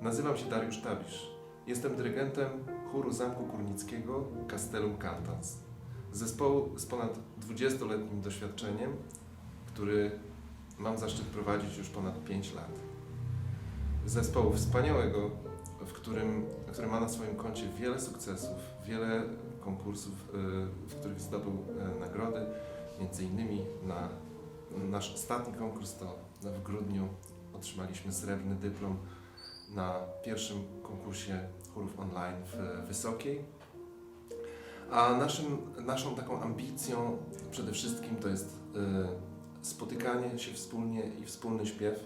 Nazywam się Dariusz Tabisz. Jestem dyrygentem chóru Zamku Górnickiego Castellum Cantans. Zespołu z ponad 20-letnim doświadczeniem, który mam zaszczyt prowadzić już ponad 5 lat. Zespołu wspaniałego, w którym, który ma na swoim koncie wiele sukcesów, wiele konkursów, y, w których zdobył y, nagrody. Między innymi na nasz ostatni konkurs to w grudniu otrzymaliśmy srebrny dyplom na pierwszym konkursie chórów online w Wysokiej. A naszym, naszą taką ambicją przede wszystkim to jest y, spotykanie się wspólnie i wspólny śpiew.